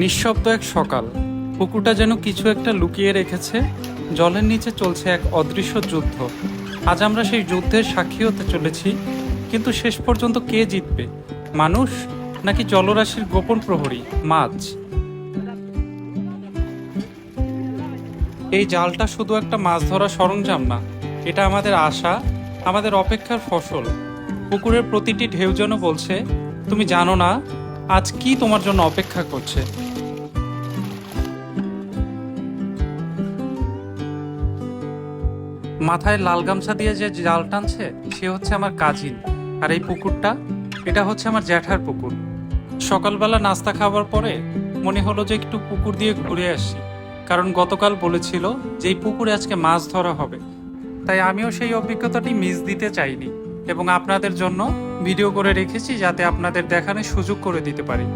নিঃশব্দ এক সকাল। পুকুরটা যেন কিছু একটা লুকিয়ে রেখেছে, জলের নিচে চলছে এক অদৃশ্য যুদ্ধ। আজ আমরা সেই যুদ্ধের সাক্ষী হতে চলেছি, কিন্তু শেষ পর্যন্ত কে জিতবে? মানুষ নাকি জলরাশির গোপন প্রহরী, মাছ? এই জালটা শুধু একটা মাছ ধরার সরঞ্জাম না, এটা আমাদের আশা, আমাদের অপেক্ষার ফসল। পুকুরের প্রতিটি ঢেউ যেন বলছে, তুমি জানো না আজ কি তোমার জন্য অপেক্ষা করছে? মাথায় লাল গামছা দিয়ে যে জাল টানছে, সে হচ্ছে আমার কাজিন। আর এই পুকুরটা, এটা হচ্ছে আমার জ্যাঠার পুকুর। সকালবেলা নাস্তা খাওয়ার পরে মনে হলো যে একটু পুকুর দিয়ে ঘুরে আসি। কারণ গতকাল বলেছিল যে এই পুকুরে আজকে মাছ ধরা হবে। তাই আমিও সেই অভিজ্ঞতাটি মিস দিতে চাইনি। এবং আপনাদের জন্য ভিডিও করে রেখেছি যাতে আপনাদের দেখানোর সুযোগ করে দিতে পারি।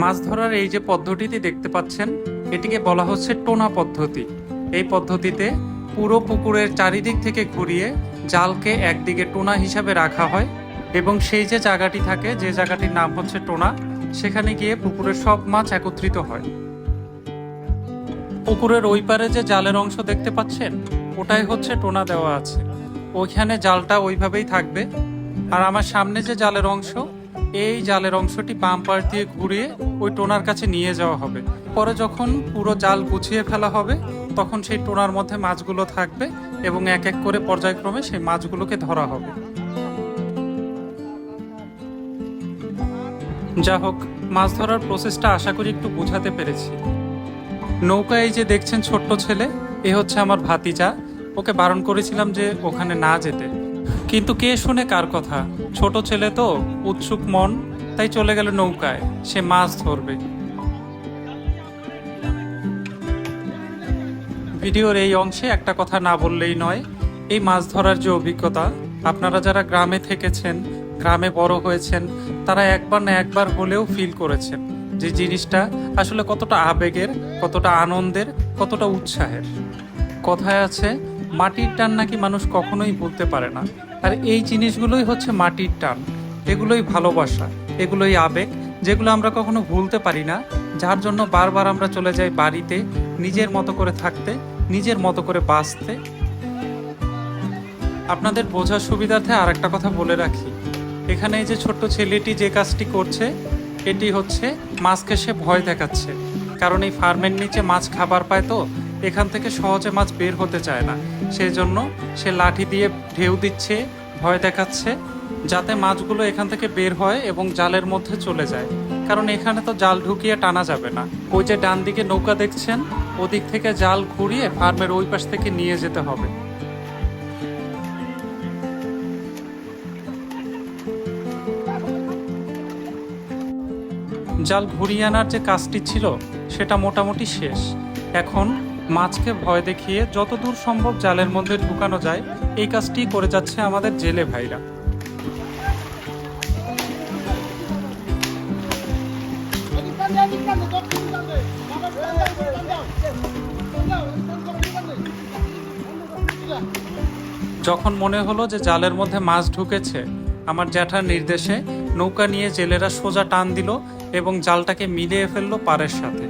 মাছ ধরার এই যে পদ্ধতিটি দেখতে পাচ্ছেন, এটিকে বলা হচ্ছে টোনা পদ্ধতি। এই পদ্ধতিতে পুরো পুকুরের চারিদিক থেকে ঘুরিয়ে জালকে একদিকে টোনা হিসাবে রাখা হয় এবং সেই যে জায়গাটি থাকে, যে জায়গাটির নাম হচ্ছে টোনা, সেখানে গিয়ে পুকুরের সব মাছ একত্রিত হয়। পুকুরের ওই পারে যে জালের অংশ দেখতে পাচ্ছেন, ওটাই হচ্ছে টোনা দেওয়া আছে। ওইখানে জালটা ওইভাবেই থাকবে। আর আমার সামনে যে জালের অংশ, এই জালের অংশটি বাম পাশ দিয়ে ঘুরিয়ে ওই টোনার কাছে নিয়ে যাওয়া হবে। পরে যখন পুরো জাল গুছিয়ে ফেলা হবে, তখন সেই টোনার মধ্যে মাছগুলো থাকবে এবং এক এক করে পর্যায়ক্রমে সেই মাছগুলোকে ধরা হবে। যা হোক, মাছ ধরার প্রসেসটা আশা করি একটু বোঝাতে পেরেছি। নৌকা এই যে দেখছেন ছোট্ট ছেলে, এ হচ্ছে আমার ভাতিজা। ওকে বারণ করেছিলাম যে ওখানে না যেতে। কিন্তু কে শুনে কার কথা? ছোট ছেলে তো, উৎসুক মন, তাই চলে গেল নৌকায়। সে মাছ ধরবে। ভিডিওর এই অংশে একটা কথা না বললেই নয়, এই মাছ ধরার যে অভিজ্ঞতা, আপনারা যারা গ্রামে থেকেছেন, গ্রামে বড় হয়েছেন, তারা একবার না একবার হলেও ফিল করেছেন যে জিনিসটা আসলে কতটা আবেগের, কতটা আনন্দের, কতটা উৎসাহের। কথায় আছে মাটির টান নাকি মানুষ কখনোই ভুলতে পারে না। আর এই জিনিসগুলোই হচ্ছে মাটির টান। এগুলোই ভালোবাসা, এগুলোই আবেগ, যেগুলো আমরা কখনো ভুলতে পারি না, যার জন্য বারবার আমরা চলে যাই বাড়িতে, নিজের মতো করে থাকতে, নিজের মতো করে বাঁচতে। আপনাদের বোঝার সুবিধার্থে আর একটা কথা বলে রাখি। এখানে এই যে ছোট্ট ছেলেটি যে কাজটি করছে, এটি হচ্ছে মাছকে সে ভয় দেখাচ্ছে। কারণ এই ফার্মের নিচে মাছ খাবার পায় তো এখান থেকে সহজে মাছ বের হতে চায় না। সেই জন্য সে লাঠি দিয়ে ঢেউ দিচ্ছে, ভয় দেখাচ্ছে, যাতে মাছগুলো এখান থেকে বের হয় এবং জালের মধ্যে চলে যায়। কারণ এখানে তো জাল ঢুকিয়ে টানা যাবে না। ওই যে ডান দিকে নৌকা দেখছেন, ওদিক থেকে জাল ঘুরিয়ে ফার্মের ওই পাশ থেকে নিয়ে যেতে হবে। জাল ঘুরিয়ে আনার যে কাজটি ছিল, সেটা মোটামুটি শেষ। এখন মাছকে ভয় দেখিয়ে যতদূর সম্ভব জালের মধ্যে ঢুকানো যায়, এই কাজটি করে যাচ্ছে আমাদের জেলে ভাইরা। যখন মনে হলো যে জালের মধ্যে মাছ ঢুকেছে, আমার জ্যাঠার নির্দেশে নৌকা নিয়ে জেলেরা সোজা টান দিল এবং জালটাকে মিলিয়ে ফেলল পাড়ের সাথে।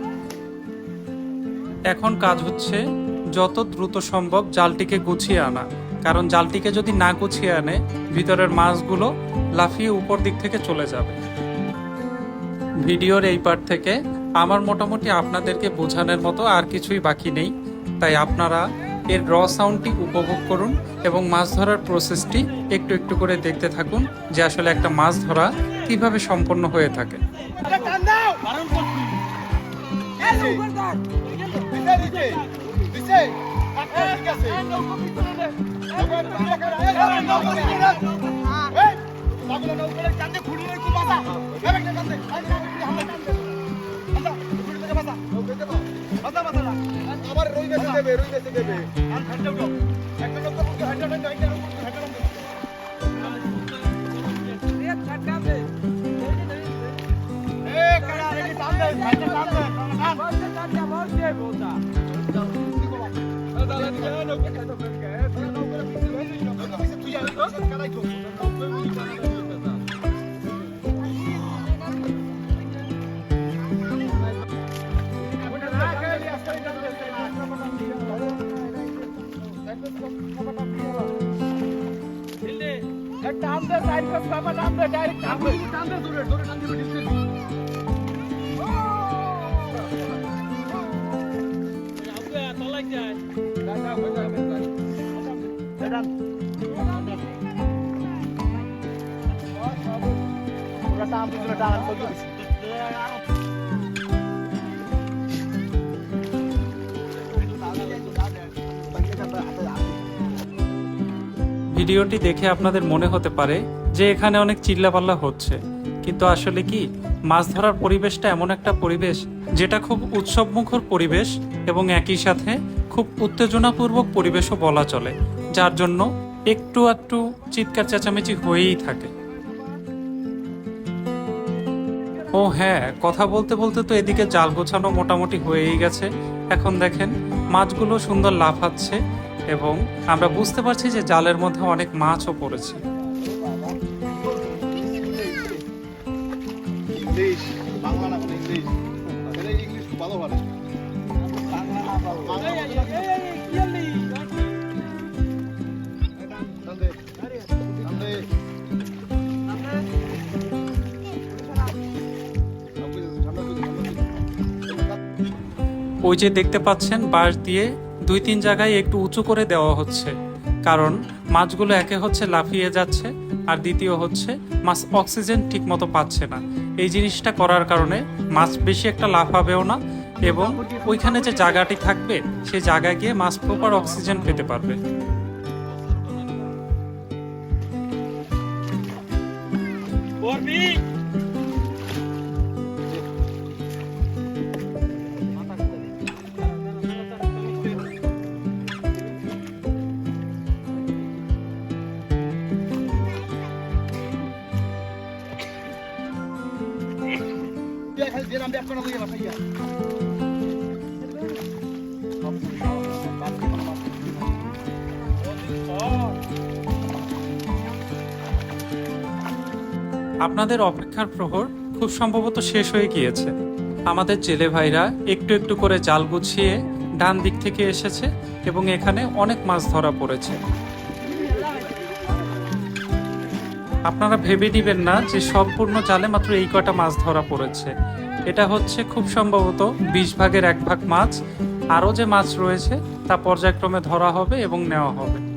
এখন কাজ হচ্ছে যত দ্রুত সম্ভব জালটিকে গুছিয়ে আনা কারণ জালটিকে যদি না গুছিয়ে আনে ভিতরের মাছগুলো লাফিয়ে উপর দিক থেকে চলে যাবে ভিডিওর এই পার্ট থেকে আমার মোটামুটি আপনাদেরকে বোঝানোর মতো আর কিছুই বাকি নেই তাই আপনারা এর র সাউন্ডটি উপভোগ করুন এবং মাছ ধরার প্রসেসটি একটু একটু করে দেখতে থাকুন যে আসলে একটা মাছ ধরা কীভাবে সম্পন্ন হয়ে থাকে আবার রই বেঁচে। দেবে রই বেঁচে দেবে একটা লোক তো বুঝতে হাইটা একটা আমদের ডাইরেক্ট আমদের ডাইরেক্ট আমদের আমদের দূরে দূরে টান দিবে ডিসটেন্স ভিডিওটি দেখে আপনাদের মনে হতে পারে যে এখানে অনেক চিল্লাপাল্লা হচ্ছে, কিন্তু আসলে কি, মাছ ধরার পরিবেশটা এমন একটা পরিবেশ যেটা খুব উৎসবমুখর পরিবেশ এবং একই সাথে খুব উত্তেজনাপূর্বক পরিবেশও বলা চলে, যার জন্য একটু একটু চিৎকার চেঁচামেচি হয়েই থাকে। ও হ্যাঁ কথা বলতে বলতে তো এদিকে জাল গোছানো মোটামুটি হয়েই গেছে। এখন দেখেন, মাছগুলো সুন্দর লাফাচ্ছে এবং আমরা বুঝতে পারছি যে জালের মধ্যে অনেক মাছও পড়েছে। ইংলিশ, বাংলা না ইংলিশ। ইংলিশ খুব ভালো। পারে ওই যে দেখতে পাচ্ছেন বাঁশ দিয়ে দুই তিন জায়গায় একটু উঁচু করে দেওয়া হচ্ছে। কারণ মাছগুলো একে হচ্ছে লাফিয়ে যাচ্ছে আর দ্বিতীয় হচ্ছে মাছ অক্সিজেন ঠিক মতো পাচ্ছে না। এই জিনিসটা করার কারণে মাছ বেশি একটা লাফাবেও না এবং ওইখানে যে জায়গাটি থাকবে সেই জায়গায় গিয়ে মাছ প্রপার অক্সিজেন পেতে পারবে। দিয়ে ভাইয়া আপনাদের অপেক্ষার প্রহর খুব সম্ভবত শেষ হয়ে গিয়েছে। আমাদের জেলে ভাইরা একটু একটু করে জাল গুছিয়ে ডান দিক থেকে এসেছে এবং এখানে অনেক মাছ ধরা পড়েছে। আপনারা ভেবে দিবেন না যে সম্পূর্ণ জালে মাত্র এই কটা মাছ ধরা পড়েছে। এটা হচ্ছে খুব সম্ভবত বিশ ভাগের এক ভাগ মাছ। আরও যে মাছ রয়েছে তা পর্যায়ক্রমে ধরা হবে এবং নেওয়া হবে।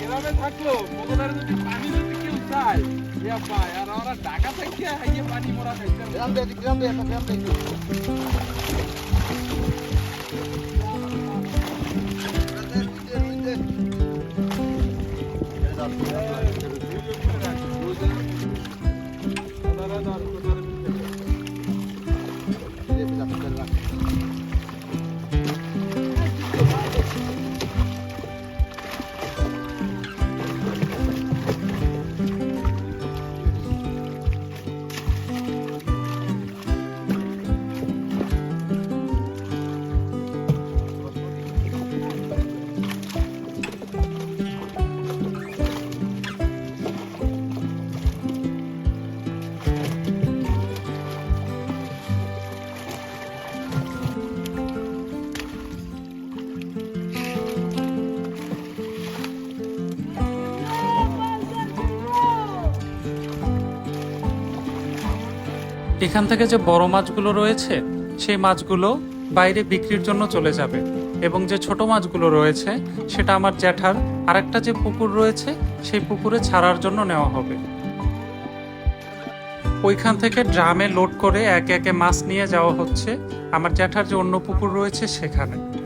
গ্রামে থাকল? মোগলার যদি পানি যদি কেউ চায় ইয়া পায় আর ওরা ঢাকা থেকে পানি মোরা দিয়ে। al final. এখান থেকে যে বড় মাছগুলো রয়েছে, সেই মাছগুলো বাইরে বিক্রির জন্য চলে যাবে। এবং যে ছোট মাছগুলো রয়েছে, সেটা আমার জ্যাঠার আরেকটা যে পুকুর রয়েছে, সেই পুকুরে ছাড়ার জন্য নেওয়া হবে। ওইখান থেকে ড্রামে লোড করে একে একে মাছ নিয়ে যাওয়া হচ্ছে। আমার জ্যাঠার যে অন্য পুকুর রয়েছে, সেখানে।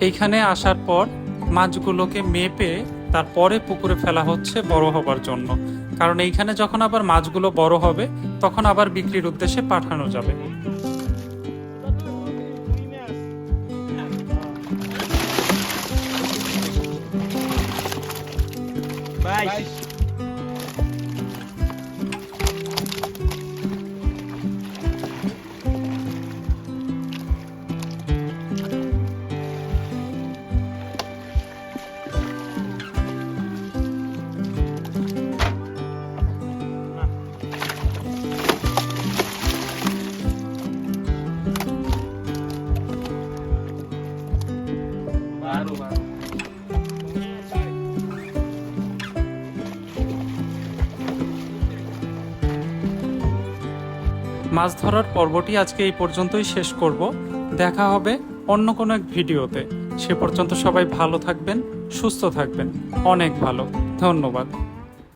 এইখানে আসার পর মাছগুলোকে মেপে তারপরে পুকুরে ফেলা হচ্ছে বড় হবার জন্য। কারণ এইখানে যখন আবার মাছগুলো বড় হবে, তখন আবার বিক্রির উদ্দেশ্যে পাঠানো যাবে। বাইশ। মাছ ধরার পর্বটি আজকে এই পর্যন্তই শেষ করব। দেখা হবে অন্য কোনো এক ভিডিওতে। সে পর্যন্ত সবাই ভালো থাকবেন, সুস্থ থাকবেন। অনেক ভালো। ধন্যবাদ।